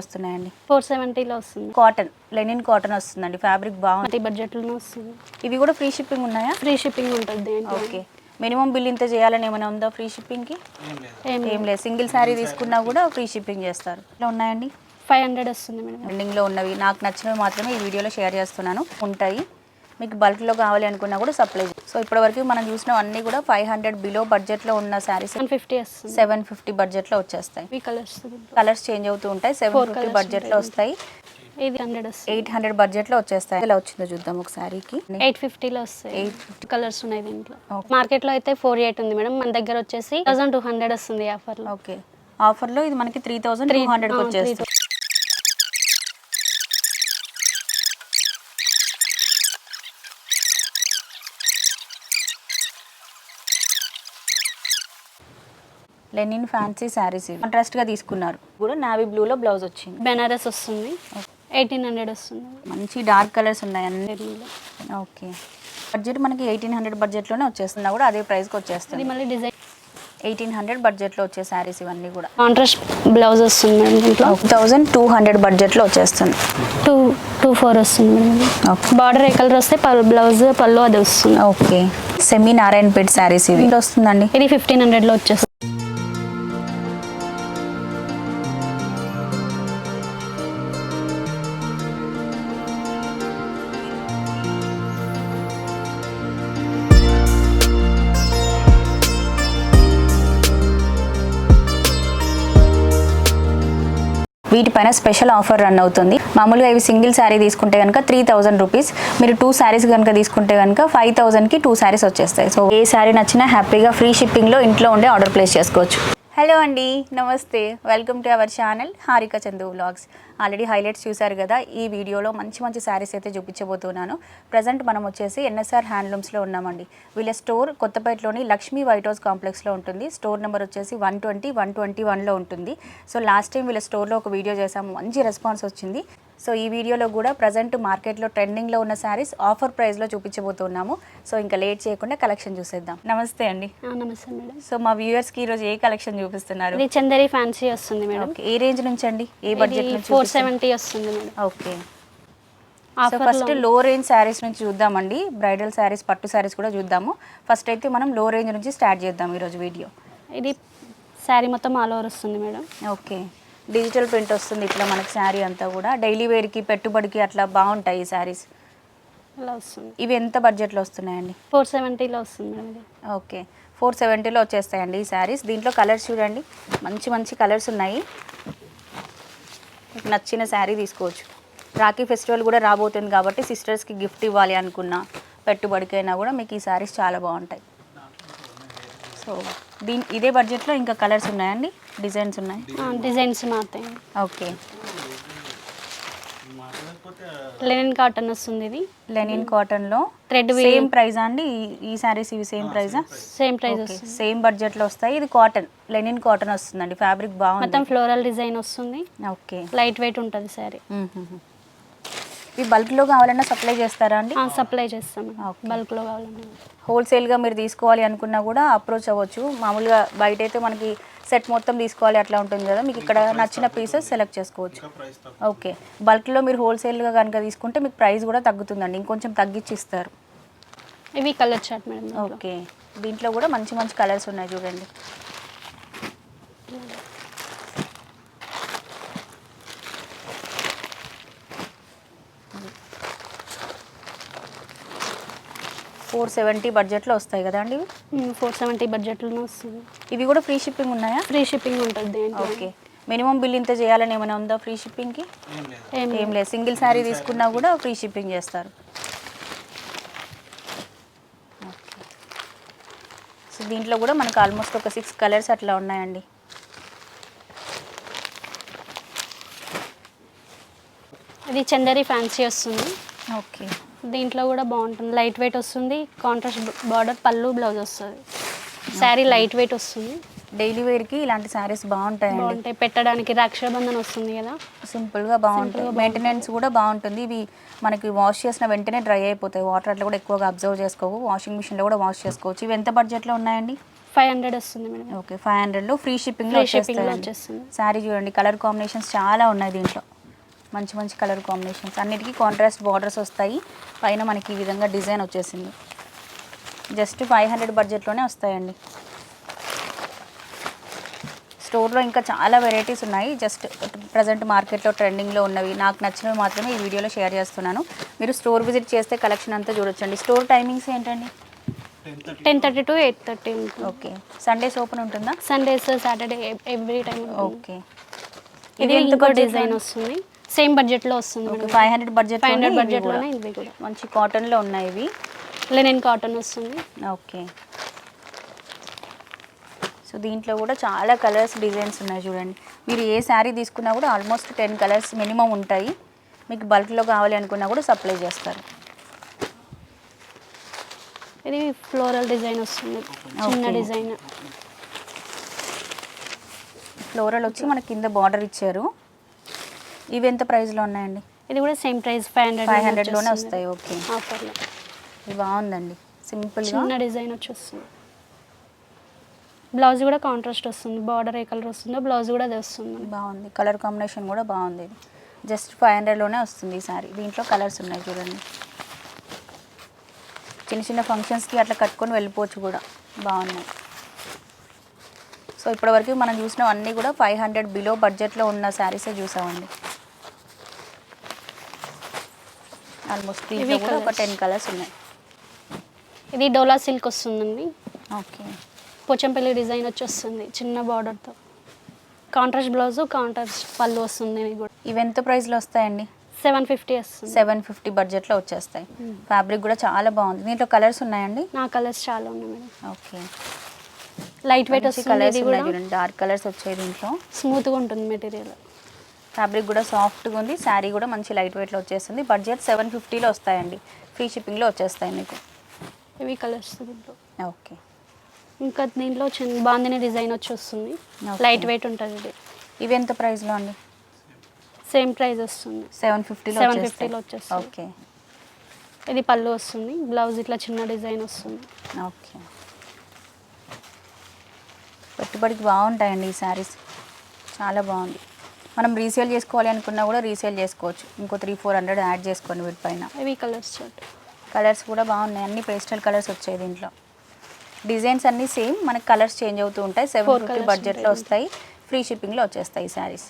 వస్తున్నాయండి. ఫోర్ సెవెంటీలో వస్తుంది. కాటన్ లెనిన్ కాటన్ వస్తుందండి. ఫ్యాబ్రిక్ బాగుంది. ప్రతి బడ్జెట్లోనే వస్తుంది. ఇవి కూడా ఫ్రీ షిప్పింగ్ ఉన్నాయా? ఫ్రీ షిప్పింగ్ ఉంటుంది ఓకే మినిమం బిల్ ఇంత చేయాలని ఏమైనా ఉందా ఫ్రీ షిప్పింగ్కి ఏం ఏం లేదు. సింగిల్ శారీ తీసుకున్నా కూడా ఫ్రీ షిప్పింగ్ చేస్తారు. ఇలా ఉన్నాయండి? ఫైవ్ హండ్రెడ్ వస్తుంది మేడం ట్రెండింగ్లో ఉన్నవి. నాకు నచ్చినవి మాత్రమే ఈ వీడియోలో షేర్ చేస్తున్నాను. ఉంటాయి. మీకు బల్క్లో కావాలి అనుకున్నా కూడా సప్లై సో ఇప్పటివరకు మనం చూసిన అన్నీ కూడా ఫైవ్ హండ్రెడ్ బిలో బడ్జెట్లో ఉన్న శారీస్ ఫిఫ్టీ సెవెన్ ఫిఫ్టీ బడ్జెట్లో వచ్చేస్తాయి. కలర్స్ కలర్స్ చేంజ్ అవుతూ ఉంటాయి. సెవెన్ ఫిఫ్టీ బడ్జెట్లో. వస్తాయి. హండ్రెడ్ ఎయిట్ హండ్రెడ్ బడ్జెట్లో వచ్చేస్తాయి. ఇలా వచ్చిందో చూద్దాం ఒక శారీకి ఎయిట్ ఫిఫ్టీలో వస్తాయి. 850. కలర్స్ ఉన్నాయి దీంట్లో. Okay. మార్కెట్లో అయితే ఫోర్ ఎయిట్ ఉంది మేడం. మన దగ్గర వచ్చేసి థౌసండ్ టూ హండ్రెడ్ వస్తుంది ఆఫర్లో ఓకే ఆఫర్లో ఇది మనకి త్రీ థౌసండ్ త్రీ హండ్రెడ్కి వచ్చేస్తుంది. లెనిన్ ఫ్యాన్సీ శారీస్ కాంట్రాస్ట్గా తీసుకున్నారు. కూడా నావీ బ్లూలో బ్లౌజ్ వచ్చింది. బెనారస్ వస్తుంది. ఎయిటీన్ హండ్రెడ్ వస్తుంది. మంచి డార్క్ కలర్స్ ఉన్నాయి అన్ని. ఓకే బడ్జెట్ మనకి ఎయిటీన్ హండ్రెడ్ బడ్జెట్లోనే వచ్చేస్తుంది కూడా అదే ప్రైస్కి వచ్చేస్తుంది. మళ్ళీ డిజైన్ ఎయిటీన్ హండ్రెడ్ బడ్జెట్లో వచ్చే శారీస్ ఇవన్నీ కూడా. కాంట్రాస్ట్ బ్లౌజ్ వస్తుంది మేడం దీంట్లో. థౌజండ్ టూ హండ్రెడ్ బడ్జెట్లో వచ్చేస్తుంది. టూ టూ ఫోర్ వస్తుంది మేడం బార్డర్ ఏ కలర్ వస్తే పల్ బ్లౌజ్ పళ్ళు అది వస్తుంది. ఓకే సెమీ నారాయణపేట్ శారీస్ ఇవి. వస్తుందండి. ఇది ఫిఫ్టీన్ హండ్రెడ్లో వచ్చేస్తుంది. వీటిపైన స్పెషల్ ఆఫర్ రన్ అవుతుంది. మామూలుగా ఇవి సింగిల్ శారీ తీసుకుంటే కనుక త్రీ థౌజండ్ రూపీస్ మీరు టూ శారీస్ కనుక తీసుకుంటే కనుక ఫైవ్ థౌజండ్కి టూ శారీస్ వచ్చేస్తాయి. సో ఏ శారీ నచ్చినా హ్యాపీగా ఫ్రీ షిప్పింగ్లో ఇంట్లో ఉండే ఆర్డర్ ప్లేస్ చేసుకోవచ్చు. హలో అండి. నమస్తే. Welcome to our channel Harika Chandu vlogs already highlights చూశారు కదా ఈ వీడియోలో మంచి మంచి శారీస్ అయితే చూపించబోతున్నాను. ప్రజెంట్ మనం వచ్చేసి ఎన్ఎస్ఆర్ హ్యాండ్లూమ్స్లో ఉన్నామండి. వీళ్ళ స్టోర్ కొత్తపేటలోని లక్ష్మీ వైట్ హౌస్ కాంప్లెక్స్లో ఉంటుంది. స్టోర్ నెంబర్ వచ్చేసి వన్ ట్వంటీ వన్ ట్వంటీ వన్లో ఉంటుంది. సో లాస్ట్ టైం వీళ్ళ స్టోర్లో ఒక వీడియో చేసాము మంచి రెస్పాన్స్ వచ్చింది. సో ఈ వీడియోలో కూడా ప్రజెంట్ మార్కెట్లో ట్రెండింగ్లో ఉన్న శారీస్ ఆఫర్ ప్రైస్లో చూపించబోతున్నాము. సో ఇంకా లేట్ చేయకుండా కలెక్షన్ చూసేద్దాం. నమస్తే అండి. నమస్తే మేడం. సో మా వ్యూవర్స్కి ఈరోజు ఏ కలెక్షన్ చూపిస్తున్నారు? ఇది చందరి ఫ్యాన్సీ వస్తుంది మేడం. ఏ రేంజ్ నుంచి అండి ఏ బడ్జెట్ నుంచి సెవెంటీ వస్తుంది మేడం. ఓకే. సో ఫస్ట్లో రేంజ్ శారీస్ నుంచి చూద్దామండి. బ్రైడల్ శారీస్ పట్టు శారీస్ కూడా చూద్దాము. ఫస్ట్ అయితే మనం లో రేంజ్ నుంచి స్టార్ట్ చేద్దాం ఈరోజు వీడియో ఇది శారీ మొత్తం ఆల్ ఓవర్ వస్తుంది మేడం. ఓకే. డిజిటల్ ప్రింట్ వస్తుంది ఇట్లా మనకి శారీ అంతా కూడా. డైలీ వేర్కి పెట్టుబడికి అట్లా బాగుంటాయి ఈ శారీస్ అలా వస్తుంది. ఇవి ఎంత బడ్జెట్లో వస్తున్నాయండి? ఫోర్ సెవెంటీలో వస్తుంది మేడం ఓకే. ఫోర్ సెవెంటీలో వచ్చేస్తాయండి ఈ శారీస్ దీంట్లో కలర్స్ చూడండి. మంచి మంచి కలర్స్ ఉన్నాయి. మీకు నచ్చిన శారీ తీసుకోవచ్చు. రాఖీ ఫెస్టివల్ కూడా రాబోతుంది కాబట్టి సిస్టర్స్కి గిఫ్ట్ ఇవ్వాలి అనుకున్నా పెట్టుబడికైనా కూడా మీకు ఈ శారీస్ చాలా బాగుంటాయి. సో దీని ఇదే బడ్జెట్లో ఇంకా కలర్స్ ఉన్నాయండి డిజైన్స్ ఉన్నాయి? డిజైన్స్ మారుతాయి ఓకే. లెనిన్ కాటన్ వస్తుంది ఇది. లెనిన్ కాటన్లో థ్రెడ్ సేమ్ ప్రైజా అండి. ఈ- ఈ శారీస్ ఇవి సేమ్ ప్రైజా సేమ్ ప్రైస్. సేమ్ బడ్జెట్లో వస్తాయి. ఇది కాటన్ లెనిన్ కాటన్ వస్తుందండి. ఫ్యాబ్రిక్ బాగుంది. మొత్తం ఫ్లోరల్ డిజైన్ వస్తుంది. ఓకే. లైట్ వెయిట్ ఉంటుంది మ్మ్. ఇవి బల్క్లో కావాలన్నా సప్లై చేస్తారా అండి? సప్లై చేస్తాం. బల్క్లో కావాలన్నా. హోల్సేల్గా మీరు తీసుకోవాలి అనుకున్నా కూడా అప్రోచ్ అవ్వచ్చు. మామూలుగా బయట అయితే మనకి సెట్ మొత్తం తీసుకోవాలి అట్లా ఉంటుంది కదా. మీకు ఇక్కడ నచ్చిన పీసెస్ సెలెక్ట్ చేసుకోవచ్చు. ఓకే బల్క్లో మీరు హోల్సేల్గా కనుక తీసుకుంటే మీకు ప్రైస్ కూడా తగ్గుతుందండి. ఇంకొంచెం తగ్గించి ఇస్తారు. ఇవి కలర్ చార్ట్ మేడం. ఓకే దీంట్లో కూడా మంచి మంచి కలర్స్ ఉన్నాయి చూడండి. ఫోర్ సెవెంటీ బడ్జెట్లో వస్తాయి కదా అండి ఫోర్ సెవెంటీ బడ్జెట్లోనే వస్తుంది. ఇవి కూడా ఫ్రీ షిప్పింగ్ ఉన్నాయా? ఫ్రీ షిప్పింగ్ ఉంటుంది ఓకే. మినిమం బిల్ ఇంత చేయాలని ఏమైనా ఉందా ఫ్రీ షిప్పింగ్కి? ఏం ఏం లేదు. సింగిల్ శారీ తీసుకున్నా కూడా ఫ్రీ షిప్పింగ్ చేస్తారు. సో దీంట్లో కూడా మనకు ఆల్మోస్ట్ ఒక సిక్స్ కలర్స్ అట్లా ఉన్నాయండి. ఇది చందరి ఫ్యాన్సీ వస్తుంది. ఓకే. దీంట్లో కూడా బాగుంటుంది. లైట్ వెయిట్ వస్తుంది. కాంట్రాస్ట్ బార్డర్ పళ్ళు బ్లౌజ్ వస్తుంది. శారీ లైట్ వెయిట్ వస్తుంది. డైలీ వేర్కి ఇలాంటి శారీస్ బాగుంటాయండి. బాగుంటాయి. పెట్టడానికి రక్షాబంధన్ వస్తుంది కదా. సింపుల్గా బాగుంటాయి మెయింటెనెన్స్ కూడా బాగుంటుంది. ఇవి మనకి వాష్ చేసిన వెంటనే డ్రై అయిపోతాయి. వాటర్ అట్లా కూడా ఎక్కువగా అబ్జర్వ్ చేసుకోవు. వాషింగ్ మిషన్లో కూడా వాష్ చేసుకోవచ్చు. ఇవి ఎంత బడ్జెట్లో ఉన్నాయండి? ఫైవ్ హండ్రెడ్ వస్తుంది మేడం. ఓకే ఫైవ్ హండ్రెడ్లో ఫ్రీ షిప్పింగ్లో వచ్చేస్తాయి వచ్చేస్తుంది. శారీ చూడండి. కలర్ కాంబినేషన్స్ చాలా ఉన్నాయి దీంట్లో. మంచి మంచి కలర్ కాంబినేషన్స్. అన్నిటికీ కాంట్రాస్ట్ బార్డర్స్ వస్తాయి. పైన మనకి ఈ విధంగా డిజైన్ వచ్చేసింది. జస్ట్ ఫైవ్ హండ్రెడ్ బడ్జెట్లోనే వస్తాయండి. స్టోర్లో ఇంకా చాలా వెరైటీస్ ఉన్నాయి. జస్ట్ ప్రజెంట్ మార్కెట్లో ట్రెండింగ్లో ఉన్నవి. నాకు నచ్చినవి మాత్రమే ఈ వీడియోలో షేర్ చేస్తున్నాను. మీరు స్టోర్ విజిట్ చేస్తే కలెక్షన్ అంతా చూడొచ్చండి. స్టోర్ టైమింగ్స్ ఏంటండి? Ten thirty to eight thirty okay. Sundays open ఉంటుందా? Sundays Saturday every time okay. ఇది ఇంకో డిజైన్ వస్తుంది. సేమ్ బడ్జెట్లో వస్తుంది okay five hundred budget five hundred బడ్జెట్లోనే ఇవి కూడా. మంచి కాటన్లో ఉన్నాయి ఇవి. లెనిన్ కాటన్ వస్తుంది. ఓకే. సో దీంట్లో కూడా చాలా కలర్స్ డిజైన్స్ ఉన్నాయి చూడండి. మీరు ఏ శారీ తీసుకున్నా కూడా ఆల్మోస్ట్ టెన్ కలర్స్ మినిమం ఉంటాయి. మీకు బల్క్లో కావాలి అనుకున్నా కూడా సప్లై చేస్తారు. ఇది ఫ్లోరల్ డిజైన్ వస్తుంది. చిన్న. డిజైన్ ఫ్లోరల్ వచ్చి మనకి కింద బార్డర్ ఇచ్చారు. ఇవి ఎంత ప్రైస్లో ఉన్నాయండి? ఇది కూడా same price five hundred five హండ్రెడ్లోనే వస్తాయి ఓకే ఆఫర్లో ఇది బాగుందండి. సింపుల్గా చిన్న డిజైన్ వచ్చి వస్తుంది బ్లౌజ్ కూడా కాంట్రాస్ట్ వస్తుంది బార్డర్ ఏ కలర్ వస్తుందో బ్లౌజ్ కూడా అదే వస్తుంది. బాగుంది. కలర్ కాంబినేషన్ కూడా బాగుంది ఇది. జస్ట్ ఫైవ్ హండ్రెడ్లోనే వస్తుంది ఈ సారీ దీంట్లో కలర్స్ ఉన్నాయి చూడండి. చిన్న చిన్న ఫంక్షన్స్కి అట్లా కట్టుకొని వెళ్ళిపోవచ్చు కూడా. బాగున్నాయి. సో ఇప్పటివరకు మనం చూసిన అన్నీ కూడా ఫైవ్ హండ్రెడ్ బిలో బడ్జెట్లో ఉన్న శారీసే చూసామండి. ఆల్మోస్ట్ దీంట్లో ఇవి కూడా ఒక colours. టెన్ కలర్స్ ఉన్నాయి. ఇది డోలా సిల్క్ వస్తుందండి. ఓకే. పోచంపల్లి డిజైన్ వచ్చి వస్తుంది చిన్న బార్డర్తో. కాంట్రాస్ట్ బ్లౌజ్ కాంట్రాస్ట్ పళ్ళు వస్తుంది ఇది కూడా. ఇవి ఎంత ప్రైస్లో వస్తాయండి? సెవెన్ ఫిఫ్టీ వస్తుంది. సెవెన్ ఫిఫ్టీ బడ్జెట్లో వచ్చేస్తాయి. ఫ్యాబ్రిక్ కూడా చాలా బాగుంది. దీంట్లో కలర్స్ ఉన్నాయండి? నా కలర్స్ చాలా ఉన్నాయి మేడం. ఓకే. లైట్ వెయిట్ వస్తుంది కలర్స్ ఇది ఉన్నాయి కూడా. చూడండి. డార్క్ కలర్స్ వచ్చాయి దీంట్లో. స్మూత్గా ఉంటుంది మెటీరియల్. ఫ్యాబ్రిక్ కూడా సాఫ్ట్గా ఉంది. శారీ కూడా మంచి లైట్ వెయిట్లో వచ్చేస్తుంది. బడ్జెట్ సెవెన్ ఫిఫ్టీలో వస్తాయండి. ఫ్రీ షిప్పింగ్లో వచ్చేస్తాయి మీకు. ఇవి కలర్స్ దీంట్లో. ఓకే. ఇంకా దీంట్లో చిన్న బాందిని డిజైన్ వచ్చి వస్తుంది. లైట్ వెయిట్ ఉంటుంది ఇది. ఇవి ఎంత ప్రైస్లో అండి? సేమ్ ప్రైస్ వస్తుంది. సెవెన్ ఫిఫ్టీలో 750 లో వచ్చేస్తాయి. ఓకే. ఇది పళ్ళు వస్తుంది. బ్లౌజ్ ఇట్లా చిన్న డిజైన్ వస్తుంది. ఓకే. పెట్టుబడికి బాగుంటాయండి ఈ శారీస్. చాలా బాగుంది. మనం రీసేల్ చేసుకోవాలి అనుకున్నా కూడా రీసేల్ చేసుకోవచ్చు. ఇంకో త్రీ ఫోర్ హండ్రెడ్ యాడ్ చేసుకోండి వీటిపైన. ఇవి కలర్స్ కలర్స్ కూడా బాగున్నాయి. అన్ని పేస్టల్ కలర్స్ వచ్చాయి దీంట్లో. డిజైన్స్ అన్నీ సేమ్ మనకి కలర్స్ చేంజ్ అవుతూ ఉంటాయి. సెవెన్ ఫిఫ్టీ బడ్జెట్లో. వస్తాయి. ఫ్రీ షిప్పింగ్లో వచ్చేస్తాయి ఈ శారీస్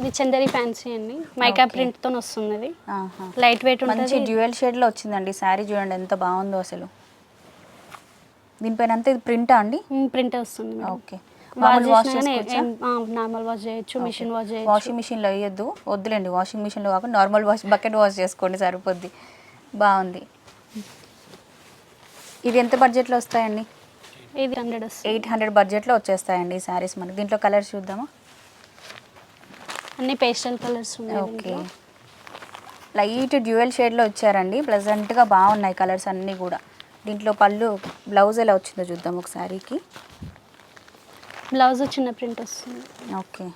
ఇది చందరి ఫ్యాన్సీ అండి. మైకా. ప్రింట్తో వస్తుంది ఇది లైట్ వెయిట్ మంచి డ్యూయల్ షేడ్లో వచ్చిందండి శారీ చూడండి ఎంత బాగుందో అసలు. దీనిపైన అంతా ఇది ప్రింటా అండి? ప్రింట్ వస్తుంది ఓకే నార్మల్ వాష్ చేయొచ్చు మిషన్ వాష్ చేయొచ్చు. వాషింగ్ మిషన్లో వేయొద్దు వద్దులేండి వాషింగ్ మిషన్లో కాకుండా నార్మల్ వాష్ బకెట్ వాష్ చేసుకోండి సరిపోద్ది. బాగుంది. ఇది ఎంత బడ్జెట్లో వస్తాయండి? ఇది హండ్రెడ్ ఎయిట్ హండ్రెడ్ బడ్జెట్లో వచ్చేస్తాయండి ఈ శారీస్ మనకి. దీంట్లో కలర్స్ చూద్దామా? అన్ని పేస్టల్ కలర్స్ ఉన్నాయి ఓకే. లైట్ డ్యూయల్ షేడ్లో వచ్చారండి ప్లెజెంట్గా బాగున్నాయి కలర్స్ అన్నీ కూడా. దీంట్లో పళ్ళు బ్లౌజ్ ఎలా వచ్చిందో చూద్దాం ఒక శారీకి బ్లౌజ్ చిన్న ప్రింట్ వస్తుంది. ఓకే.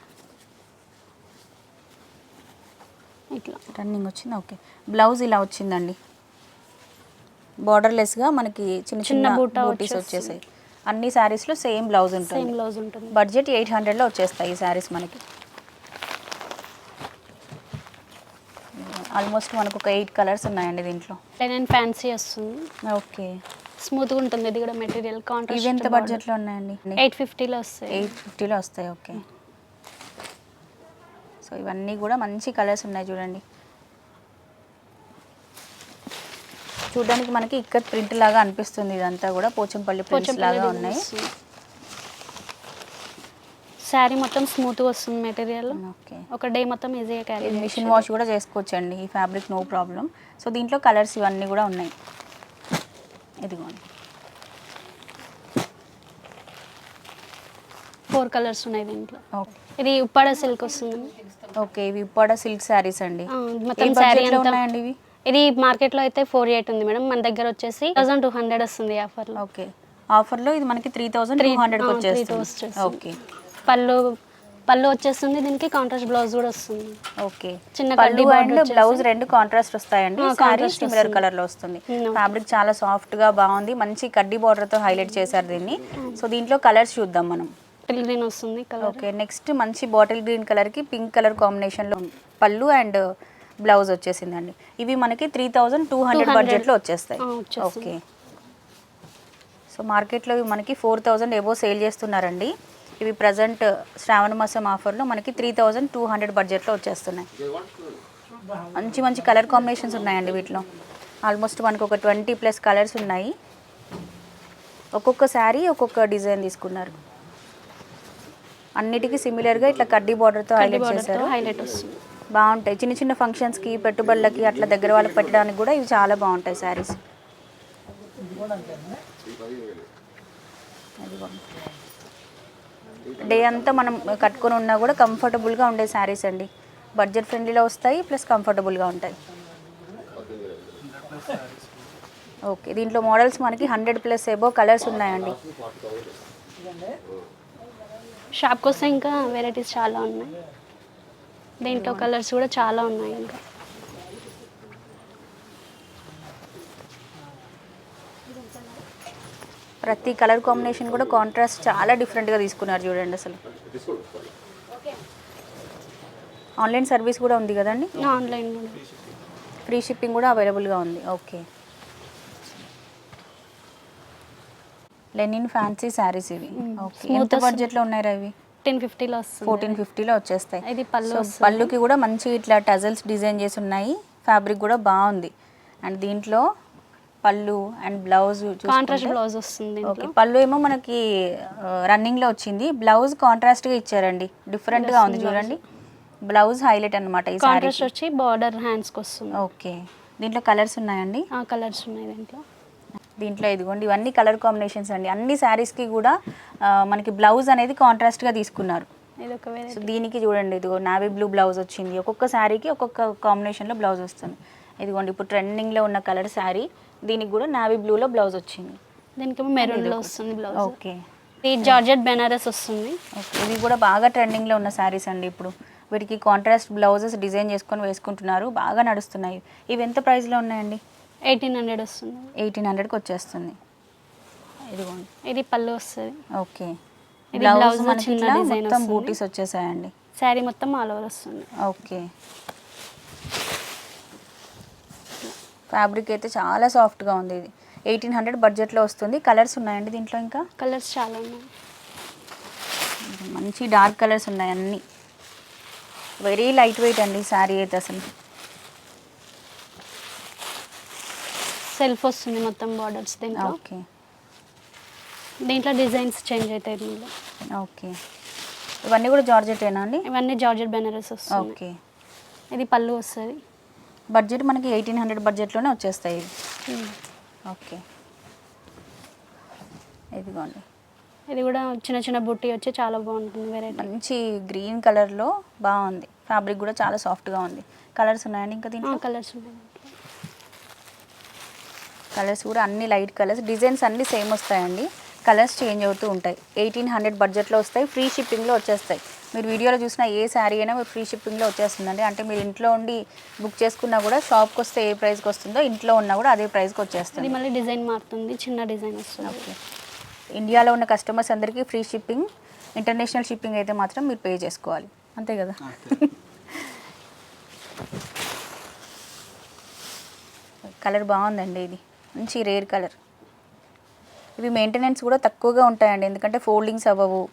ఇట్లా. రన్నింగ్ వచ్చింది? ఓకే. బ్లౌజ్ ఇలా వచ్చిందండి. బార్డర్లెస్గా మనకి చిన్న చిన్న చిన్న బూటా బూటీస్. వచ్చేసాయి. అన్ని శారీస్లో సేమ్ బ్లౌజ్ సేమ్ ఉంటుంది బ్లౌజ్ ఉంటుంది. బడ్జెట్ ఎయిట్ హండ్రెడ్లో వచ్చేస్తాయి ఈ శారీస్ మనకి. ఆల్మోస్ట్ మనకు ఒక ఎయిట్ కలర్స్ ఉన్నాయండి దీంట్లో. ఫ్యాన్సీ వస్తుంది. ఓకే. స్మూత్గా ఉంటుంది. ఇది కూడా మెటీరియల్ ఇవి కాంట్రాస్ట్ ఎంత బడ్జెట్లో ఉన్నాయండి? ఎయిట్ ఫిఫ్టీలో వస్తాయి. ఎయిట్ ఫిఫ్టీలో వస్తాయి ఓకే. సో ఇవన్నీ కూడా మంచి కలర్స్ ఉన్నాయి చూడండి. చూడడానికి మనకి ఇక్కడ ప్రింట్ లాగా అనిపిస్తుంది ఇదంతా కూడా. పోచంపల్లి ప్రింట్స్ లాగా ఉన్నాయి. శారీ మొత్తం స్మూత్గా వస్తుంది మెటీరియల్ ఓకే. ఒక డే మొత్తం ఈజీగా క్యారీ మిషన్ వాష్ కూడా చేసుకోవచ్చండి. ఈ ఫ్యాబ్రిక్ నో ప్రాబ్లం సో దీంట్లో కలర్స్ ఇవన్నీ కూడా ఉన్నాయి. ఇదిగోండి. ఫోర్ కలర్స్ ఉన్నాయి దీంట్లో. ఇది ఉప్పాడ సిల్క్ వస్తుంది. ఓకే ఇవి ఉప్పాడ సిల్క్ శారీస్ అండి. మొత్తం శారీ ఉన్నాయండి ఇవి? ఇది మార్కెట్లో అయితే ఫోర్ ఎయిట్ ఉంది మేడం. మన దగ్గర వచ్చేసి థౌసండ్ టూ హండ్రెడ్ వస్తుంది ఆఫర్లో ఓకే. ఆఫర్లో ఇది మనకి త్రీ థౌజండ్ త్రీ వచ్చేస్తుంది. ఓకే. పళ్ళు పళ్ళు వచ్చేస్తుంది దీనికి కాంట్రాస్ట్ బ్లౌజ్ కూడా వస్తుంది. ఓకే. చిన్న పళ్ళు అండ్ బ్లౌజ్ రెండు కాంట్రాస్ట్ వస్తాయండి. Sorry similar. కలర్లో వస్తుంది. Hmm. ఫ్యాబ్రిక్ చాలా సాఫ్ట్గా బాగుంది. మంచి కడ్డీ బార్డర్తో హైలైట్ చేశారు దీన్ని. సో దీంట్లో కలర్స్ చూద్దాం మనం. టిల్ గ్రీన్ వస్తుంది కలర్ ఓకే నెక్స్ట్ మంచి బాటిల్ గ్రీన్ కలర్కి పింక్ కలర్ కాంబినేషన్లో పళ్ళు అండ్ బ్లౌజ్ వచ్చేసిందండి. ఇవి మనకి త్రీ థౌజండ్ టూ హండ్రెడ్ 200 బడ్జెట్లో వచ్చేస్తాయి. ఓకే సో మార్కెట్లో మనకి ఫోర్ థౌజండ్ ఎబో సేల్ చేస్తున్నారండి. ఇవి ప్రజెంట్ శ్రావణ మాసం ఆఫర్లో మనకి త్రీ థౌజండ్ టూ హండ్రెడ్ బడ్జెట్లో వచ్చేస్తున్నాయి. మంచి మంచి కలర్ కాంబినేషన్స్ ఉన్నాయండి వీటిలో. ఆల్మోస్ట్ మనకు ఒక ట్వంటీ ప్లస్ కలర్స్ ఉన్నాయి. ఒక్కొక్క శారీ ఒక్కొక్క డిజైన్ తీసుకున్నారు. అన్నిటికీ సిమిలర్గా ఇట్లా కడ్డీ బార్డర్తో హైలైట్ చేశారు. హైలైట్ వస్తుంది. బాగుంటాయి. చిన్న చిన్న ఫంక్షన్స్కి పెట్టుబడులకి అట్లా దగ్గర వాళ్ళకి పెట్టడానికి కూడా ఇవి చాలా బాగుంటాయి శారీస్. డే అంతా మనం కట్టుకొని ఉన్నా కూడా కంఫర్టబుల్గా ఉండే శారీస్ అండి. బడ్జెట్ ఫ్రెండ్లీలో వస్తాయి ప్లస్ కంఫర్టబుల్గా ఉంటాయి. ఓకే దీంట్లో మోడల్స్ మనకి హండ్రెడ్ ప్లస్ ఎబో కలర్స్ ఉన్నాయండి. షాప్కి వస్తే ఇంకా వెరైటీస్ చాలా ఉన్నాయి. దీంట్లో కలర్స్ కూడా చాలా ఉన్నాయి ఇంకా. ప్రతి కలర్ కాంబినేషన్ కూడా కాంట్రాస్ట్ చాలా డిఫరెంట్గా తీసుకున్నారు చూడండి అసలు. ఆన్లైన్ సర్వీస్ కూడా ఉంది కదండి? ఆన్లైన్ ఫ్రీ షిప్పింగ్ కూడా అవైలబుల్గా ఉంది. ఓకే లెనిన్ ఫ్యాన్సీ శారీస్ ఇవి. ఓకే ఎంత. బడ్జెట్లో ఉన్నాయి ఇవి? టెన్ ఫిఫ్టీలో ఫోర్టీన్ ఫిఫ్టీలో వచ్చేస్తాయి. ఇది పళ్ళు. పళ్ళుకి కూడా మంచి ఇట్లా టజల్స్ డిజైన్ చేసి ఉన్నాయి. ఫ్యాబ్రిక్ కూడా బాగుంది. అండ్ దీంట్లో పళ్ళు అండ్ బ్లౌజ్ కాంట్రాస్ట్ బ్లౌజ్ వస్తుంది ఓకే పళ్ళు ఏమో మనకి రన్నింగ్లో వచ్చింది. బ్లౌజ్ కాంట్రాస్ట్గా ఇచ్చారండి. డిఫరెంట్గా ఉంది చూడండి. బ్లౌజ్ హైలైట్ అన్నమాట ఈ కాంట్రాస్ట్ వచ్చి బార్డర్ హ్యాండ్స్కి వస్తుంది. ఓకే. దీంట్లో కలర్స్ ఉన్నాయండి? ఆ కలర్స్ ఉన్నాయి దీంట్లో. దీంట్లో ఇదిగోండి ఇవన్నీ కలర్ కాంబినేషన్స్ అండి. అన్ని sarees కి కూడా మనకి బ్లౌజ్ అనేది కాంట్రాస్ట్గా తీసుకున్నారు. దీనికి చూడండి ఇదిగో నావీ బ్లూ బ్లౌజ్ వచ్చింది. ఒక్కొక్క శారీకి ఒక్కొక్క కాంబినేషన్లో బ్లౌజ్ వస్తుంది. ఇదిగోండి ఇప్పుడు ట్రెండింగ్లో ఉన్న కలర్ శారీ దీనికి కూడా నావీ బ్లూలో బ్లౌజ్ వచ్చింది. దీనికి మెరూన్లో వస్తుంది బ్లౌజ్ ఓకే ఇది జార్జెట్ బెనారస్ వస్తుంది. ఓకే ఇవి కూడా బాగా ట్రెండింగ్లో ఉన్న శారీస్ అండి ఇప్పుడు. వీటికి కాంట్రాస్ట్ బ్లౌజెస్ డిజైన్ చేసుకొని వేసుకుంటున్నారు. బాగా నడుస్తున్నాయి. ఇవి ఎంత ప్రైస్లో ఉన్నాయండి? ఎయిటీన్ హండ్రెడ్ వస్తుంది. ఎయిటీన్ హండ్రెడ్కి వచ్చేస్తుంది. ఇదిగోండి. ఇది పళ్ళు వస్తుంది. ఓకే ఇది బ్లౌజ్ మనకి మొత్తం. బూటీస్ వచ్చేసాయండి. శారీ మొత్తం ఆల్ ఓవర్ వస్తుంది. ఓకే ఫ్యాబ్రిక్ అయితే చాలా సాఫ్ట్గా ఉంది ఇది. ఎయిటీన్ హండ్రెడ్ బడ్జెట్లో వస్తుంది. కలర్స్ ఉన్నాయండి దీంట్లో ఇంకా? కలర్స్ చాలా ఉన్నాయి. మంచి డార్క్ కలర్స్ ఉన్నాయి అన్నీ. వెరీ లైట్ వెయిట్ అండి శారీ అయితే అసలు. సెల్ఫ్ వస్తుంది మొత్తం బార్డర్స్ దీంట్లో. ఓకే. దీంట్లో డిజైన్స్ చేంజ్ అవుతాయి దీంట్లో. ఓకే. ఇవన్నీ కూడా జార్జెటేనా అండి? ఇవన్నీ జార్జెట్ బెనారస్ వస్తుంది ఓకే. ఇది పళ్ళు వస్తుంది. బడ్జెట్ మనకి ఎయిటీన్ హండ్రెడ్ బడ్జెట్లోనే వచ్చేస్తాయి. ఇవి ఓకే. ఇదిగోండి. ఇది కూడా చిన్న చిన్న బుట్టి వచ్చి చాలా బాగుంటుంది వెరైటీ. మంచి గ్రీన్ కలర్లో బాగుంది. ఫ్యాబ్రిక్ కూడా చాలా సాఫ్ట్గా ఉంది. కలర్స్ ఉన్నాయండి ఇంకా దీంట్లో? కలర్స్ ఉన్నాయి కలర్స్ కూడా అన్ని లైట్ కలర్స్. డిజైన్స్ అన్ని సేమ్ వస్తాయండి. కలర్స్ చేంజ్ అవుతూ ఉంటాయి. ఎయిటీన్ హండ్రెడ్ బడ్జెట్లో వస్తాయి ఫ్రీ షిప్పింగ్లో వచ్చేస్తాయి. మీరు వీడియోలో చూసిన ఏ శారీ అయినా మీరు ఫ్రీ షిప్పింగ్లో వచ్చేస్తుందండి. అంటే మీరు ఇంట్లో ఉండి బుక్ చేసుకున్నా కూడా షాప్కి వస్తే ఏ ప్రైస్కి వస్తుందో ఇంట్లో ఉన్నా కూడా అదే ప్రైస్కి వచ్చేస్తుంది. మళ్ళీ డిజైన్ మారుతుంది చిన్న డిజైన్ వస్తుంది. ఓకే. ఇండియాలో ఉన్న కస్టమర్స్ అందరికీ ఫ్రీ షిప్పింగ్ ఇంటర్నేషనల్ షిప్పింగ్ అయితే మాత్రం మీరు పే చేసుకోవాలి. అంతే కదా? కలర్ బాగుందండి ఇది. మంచి రేర్ కలర్. ఇవి మెయింటెనెన్స్ కూడా తక్కువగా ఉంటాయండి. ఎందుకంటే ఫోల్డింగ్స్ అవ్వవు.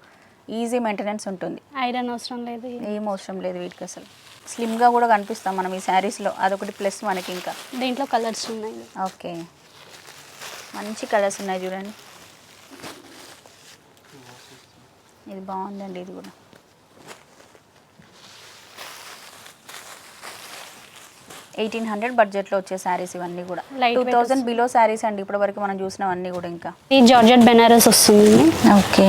ఈజీ మెయింటెనెన్స్ ఉంటుంది. ఐరన్ అవసరం లేదు. ఏం అవసరం లేదు వీటికి అసలు. స్లిమ్గా కూడా కనిపిస్తాం మనం ఈ శారీస్లో అదొకటి ప్లస్ మనకి ఇంకా. దీంట్లో కలర్స్ ఉన్నాయి. ఓకే. మంచి కలర్స్ ఉన్నాయి చూడండి. ఇది బాగుందండి ఇది కూడా. ఎయిటీన్ హండ్రెడ్ బడ్జెట్లో వచ్చే శారీస్ ఇవన్నీ కూడా. టూ థౌజండ్ బిలో శారీస్ అండి ఇప్పటి వరకు మనం చూసినవన్నీ కూడా ఇంకా. ఇది జార్జెట్ బెనారస్ వస్తుంది. ఓకే.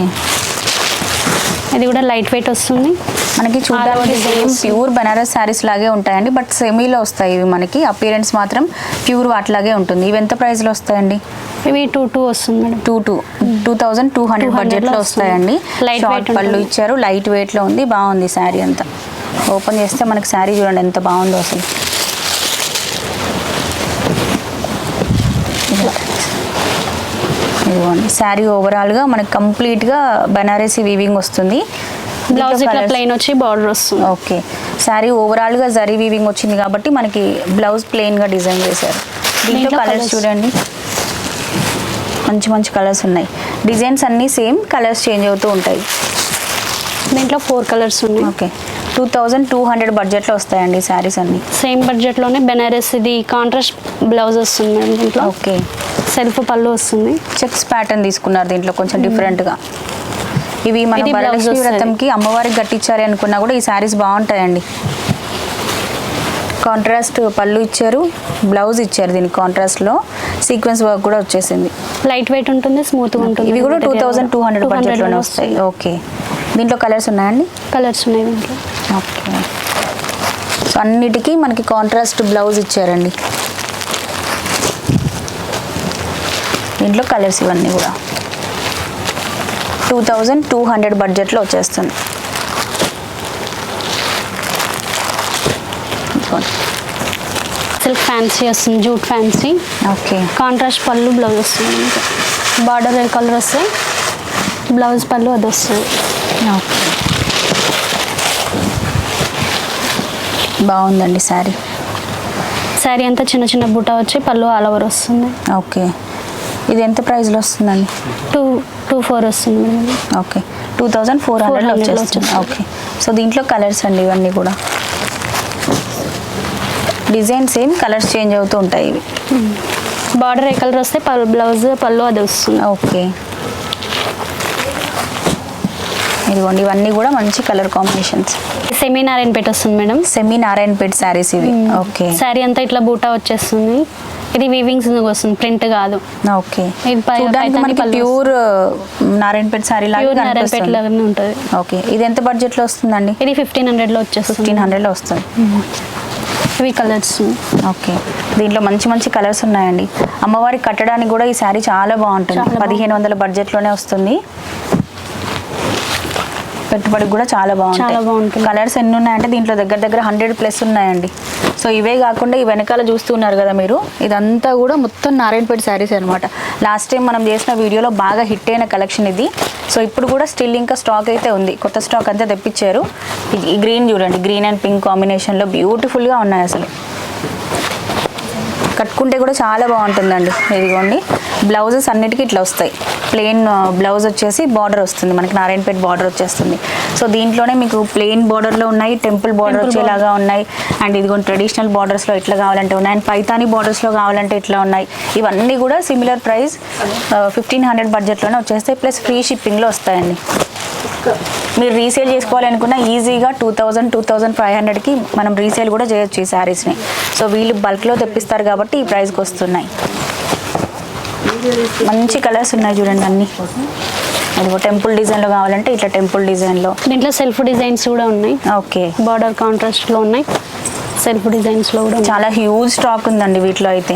ఇది కూడా లైట్ వెయిట్ వస్తుంది. మనకి చూడడానికి సేమ్ ప్యూర్ బనారస్ శారీస్ లాగే ఉంటాయండి బట్ సెమీలో వస్తాయి ఇవి మనకి. అపియరెన్స్ మాత్రం ప్యూర్ వాటిలాగే ఉంటుంది. ఇవి ఎంత ప్రైస్లో వస్తాయండి? ఇవి టూ టూ వస్తుంది madam. Two two. Two thousand two hundred 200 బడ్జెట్లో వస్తాయండి. షార్ట్ పళ్ళు. ఇచ్చారు లైట్ వెయిట్లో ఉంది బాగుంది శారీ అంతా. ఓపెన్ చేస్తే మనకి శారీ చూడండి ఎంత బాగుందో అసలు. ఇదిగోండి శారీ ఓవరాల్గా మనకి కంప్లీట్గా బనారసి వీవింగ్ వస్తుంది. బ్లౌజ్ ఇట్లా ప్లెయిన్ వచ్చి బార్డర్ వస్తుంది. ఓకే శారీ ఓవరాల్గా జరీ వీవింగ్ వచ్చింది కాబట్టి మనకి బ్లౌజ్ ప్లెయిన్గా డిజైన్ చేశారు. దీంట్లో కలర్స్. చూడండి. మంచి మంచి కలర్స్ ఉన్నాయి. డిజైన్స్ అన్నీ సేమ్ కలర్స్ చేంజ్ అవుతూ ఉంటాయి. దీంట్లో ఫోర్ కలర్స్ ఉన్నాయి. Okay two thousand two hundred బడ్జెట్లో వస్తాయండి శారీస్ అన్నీ. సేమ్ బడ్జెట్లోనే బెనారస్ ఇది కాంట్రాస్ట్ బ్లౌజ్ వస్తుంది మేడం దీంట్లో ఓకే. సెల్ఫ్ పళ్ళు వస్తుంది. చెక్స్ ప్యాటర్న్ తీసుకున్నారు దీంట్లో కొంచెం డిఫరెంట్గా ఇవి మన వరలక్ష్మి. వ్రతంకి అమ్మవారికి కట్టించాలి అనుకున్నా కూడా ఈ శారీస్ బాగుంటాయండి. కాంట్రాస్ట్ పళ్ళు ఇచ్చారు బ్లౌజ్ ఇచ్చారు దీనికి కాంట్రాస్ట్లో సీక్వెన్స్ వర్క్ కూడా వచ్చేసింది. లైట్ వెయిట్ ఉంటుంది స్మూత్ ఉంటుంది ఇవి కూడా టూ థౌజండ్ టూ హండ్రెడ్ బడ్జెట్లోనే వస్తాయి. ఓకే దీంట్లో కలర్స్ ఉన్నాయండి? కలర్స్ ఉన్నాయి దీంట్లో. ఓకే. సో అన్నిటికీ మనకి కాంట్రాస్ట్ బ్లౌజ్ ఇచ్చారండి. దీంట్లో కలర్స్ ఇవన్నీ కూడా. టూ థౌజండ్ టూ హండ్రెడ్ బడ్జెట్లో వచ్చేస్తుంది. సిల్క్ ఫ్యాన్సీ వస్తుంది జూట్ ఫ్యాన్సీ ఓకే. కాంట్రాస్ట్ పళ్ళు బ్లౌజ్ వస్తుంది. బార్డర్ కలర్ వస్తే బ్లౌజ్ పళ్ళు అది వస్తుంది ఓకే. బాగుందండి శారీ. శారీ అంతా చిన్న చిన్న బుట్ట వచ్చి పళ్ళు ఆల్ ఓవర్ వస్తుంది. ఓకే. ఇది ఎంత ప్రైస్లో వస్తుందండి? టూ టూ ఫోర్ వస్తుంది madam. Okay. Two thousand four హండ్రెడ్లో 400 లో వచ్చేస్తుంది. వచ్చేస్తుంది. ఓకే. సో దీంట్లో కలర్స్ అండి ఇవన్నీ కూడా. డిజైన్ సేమ్ కలర్స్ చేంజ్ అవుతూ ఉంటాయి ఇవి. బార్డర్ ఏ కలర్ వస్తే పళ్ళు బ్లౌజ్ పళ్ళు అది వస్తుంది. ఓకే. ఇదిగోండి ఇవన్నీ కూడా మంచి కలర్ కాంబినేషన్స్. సెమీ నారాయణపేట వస్తుంది మేడం. సెమీ నారాయణపేట్ శారీస్ ఇవి. ఓకే. శారీ అంతా ఇట్లా బూటా వచ్చేస్తుంది. ఇది వీవింగ్స్ వస్తుంది? ప్రింట్ కాదు. ఓకే. ప్యూర్ నారాయణపేట్ శారీ లాగా నారాయణపేట లాగానే ఉంటుంది. ఓకే. ఇది ఎంత బడ్జెట్లో వస్తుందండి? ఇది ఫిఫ్టీన్ హండ్రెడ్లో వచ్చేస్తుంది. ఫిఫ్టీన్ హండ్రెడ్లో వస్తుంది. ఇవి కలర్స్. ఓకే. దీంట్లో మంచి మంచి కలర్స్ ఉన్నాయండి. అమ్మవారికి కట్టడానికి కూడా ఈ శారీ చాలా బాగుంటుంది. పదిహేను వందల బడ్జెట్లోనే వస్తుంది. పెట్టుబడికి కూడా చాలా బాగుంటుంది. కలర్స్ ఎన్ని ఉన్నాయంటే దీంట్లో దగ్గర దగ్గర హండ్రెడ్ ప్లస్ ఉన్నాయండి. సో ఇవే కాకుండా ఈ వెనకాల చూస్తున్నారు కదా మీరు ఇదంతా కూడా మొత్తం నారాయణపేట శారీస్ అనమాట లాస్ట్ టైం మనం చేసిన వీడియోలో బాగా హిట్ అయిన కలెక్షన్ ఇది. సో ఇప్పుడు కూడా స్టిల్ ఇంకా స్టాక్ అయితే ఉంది. కొత్త స్టాక్ అంతా తెప్పించారు. ఈ గ్రీన్ చూడండి. గ్రీన్ అండ్ పింక్ కాంబినేషన్లో బ్యూటిఫుల్గా ఉన్నాయి అసలు. కట్టుకుంటే కూడా చాలా బాగుంటుందండి. ఇదిగోండి. బ్లౌజెస్ అన్నిటికీ ఇట్లా వస్తాయి. ప్లెయిన్ బ్లౌజ్ వచ్చేసి బార్డర్ వస్తుంది. మనకి నారాయణపేట బార్డర్ వచ్చేస్తుంది. సో దీంట్లోనే మీకు ప్లెయిన్ బార్డర్లో ఉన్నాయి టెంపుల్ బార్డర్ వచ్చేలాగా ఉన్నాయి. అండ్ ఇదిగోండి ట్రెడిషనల్ బార్డర్స్లో ఇట్లా కావాలంటే ఉన్నాయి. అండ్ పైతానీ బార్డర్స్లో కావాలంటే ఇట్లా ఉన్నాయి. ఇవన్నీ కూడా సిమిలర్ ప్రైస్ ఫిఫ్టీన్ హండ్రెడ్ బడ్జెట్లోనే వచ్చేస్తాయి. ప్లస్ ఫ్రీ షిప్పింగ్లో వస్తాయండి. మీరు రీసేల్ చేసుకోవాలనుకున్న ఈజీగా two thousand two thousand five హండ్రెడ్కి మనం రీసేల్ కూడా చేయొచ్చు ఈ శారీస్ని సో వీళ్ళు బల్క్లో తెప్పిస్తారు కాబట్టి ఈ ప్రైస్కి వస్తున్నాయి. మంచి కలర్స్ ఉన్నాయి చూడండి అన్ని. అదిగో టెంపుల్ డిజైన్లో కావాలంటే ఇట్లా టెంపుల్ డిజైన్లో దీంట్లో సెల్ఫ్ డిజైన్స్ కూడా ఉన్నాయి. ఓకే. బార్డర్ కాంట్రాస్ట్లో ఉన్నాయి. సెల్ఫ్ డిజైన్స్లో కూడా చాలా హ్యూజ్ స్టాక్ ఉందండి వీటిలో అయితే.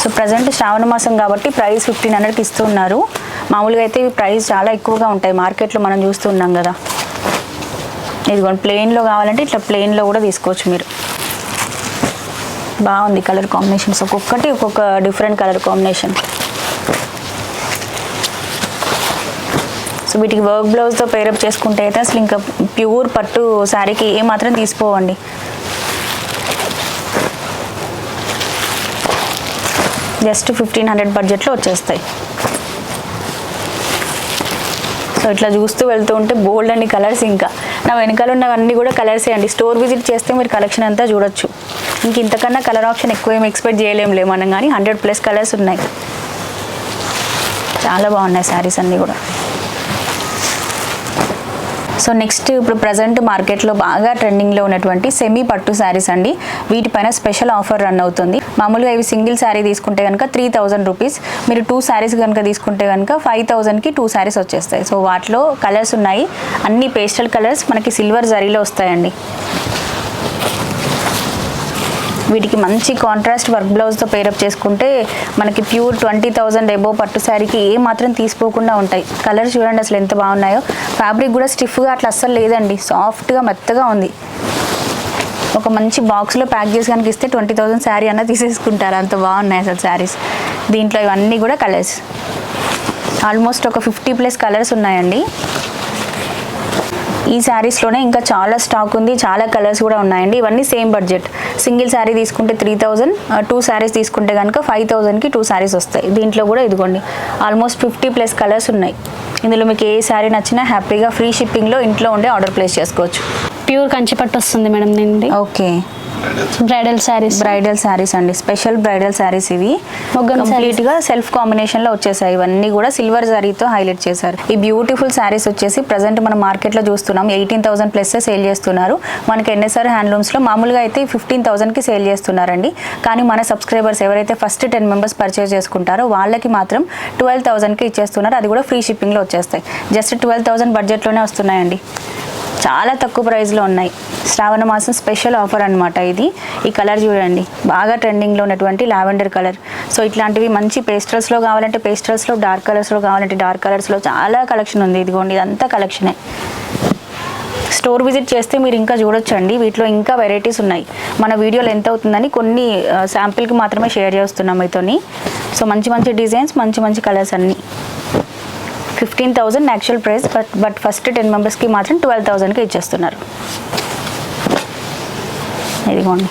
సో ప్రజెంట్ శ్రావణ మాసం కాబట్టి ప్రైస్ ఫిఫ్టీన్ హండ్రెడ్కి ఇస్తున్నారు. మామూలుగా అయితే ఇవి ప్రైస్ చాలా ఎక్కువగా ఉంటాయి. మార్కెట్లో మనం చూస్తున్నాం కదా. ఇదిగోండి ప్లెయిన్లో కావాలంటే ఇట్లా ప్లెయిన్లో కూడా తీసుకోవచ్చు మీరు. బాగుంది కలర్ కాంబినేషన్స్ ఒక్కొక్కటి ఒక్కొక్క డిఫరెంట్ కలర్ కాంబినేషన్ సో వీటికి వర్క్ బ్లౌజ్తో పేరప్ చేసుకుంటే అయితే అసలు ఇంకా ప్యూర్ పట్టు శారీకి ఏ మాత్రం తీసుకోవండి. జస్ట్ ఫిఫ్టీన్ హండ్రెడ్ బడ్జెట్లో వచ్చేస్తాయి. సో ఇట్లా చూస్తూ వెళ్తూ ఉంటే బోల్డ్ అండి కలర్స్ ఇంకా. నా వెనకాల ఉన్నవన్నీ కూడా కలర్సే అండి. స్టోర్ విజిట్ చేస్తే మీరు కలెక్షన్ అంతా చూడొచ్చు. ఇంక ఇంతకన్నా కలర్ ఆప్షన్ ఎక్కువ ఏమి ఎక్స్పెక్ట్ చేయలేంలే మనం కానీ హండ్రెడ్ ప్లస్ కలర్స్ ఉన్నాయి. చాలా బాగున్నాయి శారీస్ అన్నీ కూడా. సో నెక్స్ట్ ఇప్పుడు ప్రజెంట్ మార్కెట్లో బాగా ట్రెండింగ్లో ఉన్నటువంటి సెమీ పట్టు శారీస్ అండి. వీటిపైన స్పెషల్ ఆఫర్ రన్ అవుతుంది. మామూలుగా ఇవి సింగిల్ శారీ తీసుకుంటే కనుక త్రీ థౌజండ్ రూపీస్ మీరు టూ శారీస్ కనుక తీసుకుంటే కనుక ఫైవ్ థౌజండ్కి టూ శారీస్ వచ్చేస్తాయి. సో వాటిలో కలర్స్ ఉన్నాయి. అన్ని పేస్టల్ కలర్స్ మనకి సిల్వర్ జరీలో వస్తాయండి. వీటికి మంచి కాంట్రాస్ట్ వర్క్ బ్లౌజ్తో పేరప్ చేసుకుంటే మనకి ప్యూర్ ట్వంటీ థౌజండ్ ఎబో పట్టు శారీకి ఏ మాత్రం తీసుకోకుండా ఉంటాయి. కలర్స్ చూడండి అసలు ఎంత బాగున్నాయో. ఫ్యాబ్రిక్ కూడా స్టిఫ్గా అట్లా అస్సలు లేదండి. సాఫ్ట్గా మెత్తగా ఉంది. ఒక మంచి బాక్స్లో ప్యాక్ చేసి కనుక ఇస్తే ట్వంటీ థౌజండ్ శారీ అన్న తీసేసుకుంటారు. అంత బాగున్నాయి అసలు శారీస్ దీంట్లో ఇవన్నీ కూడా కలర్స్ ఆల్మోస్ట్ ఒక ఫిఫ్టీ ప్లస్ కలర్స్ ఉన్నాయండి. ఈ శారీస్లోనే ఇంకా చాలా స్టాక్ ఉంది. చాలా కలర్స్ కూడా ఉన్నాయండి. ఇవన్నీ సేమ్ బడ్జెట్ సింగిల్ శారీ తీసుకుంటే త్రీ థౌజండ్ టూ శారీస్ తీసుకుంటే కనుక ఫైవ్ థౌజండ్కి టూ శారీస్ వస్తాయి. దీంట్లో కూడా ఇదిగోండి. ఆల్మోస్ట్ ఫిఫ్టీ ప్లస్ కలర్స్ ఉన్నాయి. ఇందులో మీకు ఏ శారీ నచ్చినా హ్యాపీగా ఫ్రీ షిప్పింగ్లో ఇంట్లో ఉండే ఆర్డర్ ప్లేస్ చేసుకోవచ్చు. ప్యూర్ కంచి పట్టు వస్తుంది మేడం దీనిది. Okay. Bridal saris. Bridal saris అండి. స్పెషల్ బ్రైడల్ శారీస్ ఇవి. కంప్లీట్గా సెల్ఫ్ కాంబినేషన్లో వచ్చేసాయి. ఇవన్నీ కూడా సిల్వర్ జరీతో హైలైట్ చేశారు. ఈ బ్యూటిఫుల్ శారీస్ వచ్చేసి ప్రజెంట్ మనం మార్కెట్లో చూస్తున్నాం. ఎయిటీన్ థౌసండ్ ప్లస్ సేల్ చేస్తున్నారు. మనకి ఎన్ఎస్ఆర్ హ్యాండ్లూమ్స్లో మామూలుగా అయితే ఫిఫ్టీన్ థౌసండ్కి సేల్ చేస్తున్నారండి. కానీ మన సబ్స్క్రైబర్స్ ఎవరైతే ఫస్ట్ టెన్ మెంబర్స్ పర్చేస్ చేసుకుంటారో వాళ్ళకి మాత్రం ట్వెల్వ్ థౌసండ్కి ఇచ్చేస్తున్నారు. అది కూడా ఫ్రీ షిప్పింగ్లో వచ్చేస్తాయి. జస్ట్ ట్వెల్వ్ థౌసండ్ బడ్జెట్లోనే వస్తున్నాయండి. చాలా తక్కువ ప్రైస్లో ఉన్నాయి. శ్రావణ మాసం స్పెషల్ ఆఫర్ అనమాట ఇది. ఈ కలర్ చూడండి. బాగా ట్రెండింగ్లో ఉన్నటువంటి లావెండర్ కలర్. సో ఇట్లాంటివి మంచి పేస్టల్స్లో కావాలంటే పేస్టల్స్లో డార్క్ కలర్స్లో కావాలంటే డార్క్ కలర్స్లో చాలా కలెక్షన్ ఉంది. ఇదిగోండి ఇదంతా కలెక్షనే. స్టోర్ విజిట్ చేస్తే మీరు ఇంకా చూడొచ్చండి. వీటిలో ఇంకా వెరైటీస్ ఉన్నాయి. మన వీడియోలు ఎంత అవుతుందని కొన్ని శాంపిల్కి మాత్రమే షేర్ చేస్తున్నాం మీతోని. సో మంచి మంచి డిజైన్స్ మంచి మంచి కలర్స్ అన్నీ. Fifteen thousand actual price but but first ten మెంబర్స్కి మాత్రం ట్వెల్వ్ థౌజండ్కి ఇచ్చేస్తున్నారు. ఇదిగోండి.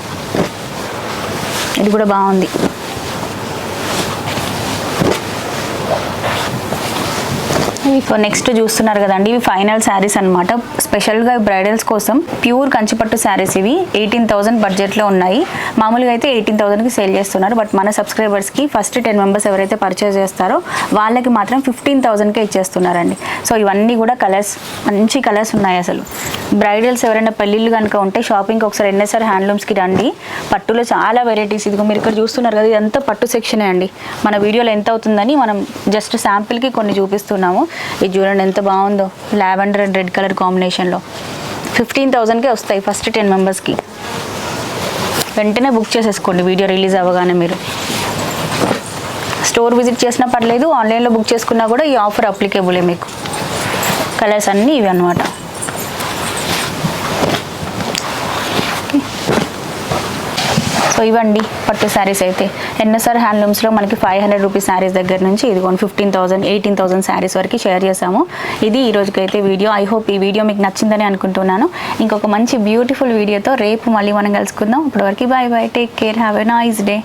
ఇది కూడా బాగుంది. సో నెక్స్ట్ చూస్తున్నారు కదండి ఇవి ఫైనల్ శారీస్ అనమాట స్పెషల్గా బ్రైడల్స్ కోసం ప్యూర్ కంచిపట్టు శారీస్ ఇవి. ఎయిటీన్ థౌసండ్ బడ్జెట్లో ఉన్నాయి. మామూలుగా అయితే ఎయిటీన్ థౌసండ్కి సేల్ చేస్తున్నారు బట్ మన సబ్స్క్రైబర్స్కి ఫస్ట్ టెన్ మెంబర్స్ ఎవరైతే పర్చేస్ చేస్తారో వాళ్ళకి మాత్రం ఫిఫ్టీన్ థౌసండ్కే ఇచ్చేస్తున్నారండి. సో ఇవన్నీ కూడా కలర్స్ మంచి కలర్స్ ఉన్నాయి అసలు. బ్రైడల్స్ ఎవరైనా పెళ్ళిళ్ళు కనుక ఉంటే షాపింగ్కి ఒకసారి ఎన్ఎస్ఆర్ హ్యాండ్లూమ్స్కి రండి. పట్టులో చాలా వెరైటీస్ ఇదిగో మీరు ఇక్కడ చూస్తున్నారు కదా ఇదంతా పట్టు సెక్షనే అండి. మన వీడియోలో ఎంత అవుతుందని మనం జస్ట్ శాంపిల్కి కొన్ని చూపిస్తున్నాము. ఇది చూడండి ఎంత బాగుందో. లావెండర్ అండ్ రెడ్ కలర్ కాంబినేషన్లో. ఫిఫ్టీన్ థౌజండ్కే వస్తాయి ఫస్ట్ టెన్ మెంబర్స్కి. వెంటనే బుక్ చేసేసుకోండి వీడియో రిలీజ్ అవ్వగానే మీరు. స్టోర్ విజిట్ చేసినా పర్లేదు ఆన్లైన్లో బుక్ చేసుకున్నా కూడా ఈ ఆఫర్ అప్లికేబులే మీకు. కలర్స్ అన్నీ ఇవి అనమాట సో ఇవ్వండి పట్టు శారీస్ అయితే. ఎన్ఎస్ఆర్ హ్యాండ్లూమ్స్లో మనకి ఫైవ్ హండ్రెడ్ రూపీస్ శారీస్ దగ్గర నుంచి ఇదిగోండి fifteen thousand eighteen thousand saris వరకు షేర్ చేసాము ఇది ఈ రోజుకైతే వీడియో. ఐ హోప్ ఈ వీడియో మీకు నచ్చిందని అనుకుంటున్నాను. ఇంకొక మంచి బ్యూటిఫుల్ వీడియోతో రేపు మళ్ళీ మనం కలుసుకుందాం. ఇప్పటివరకు bye bye take care have a nice day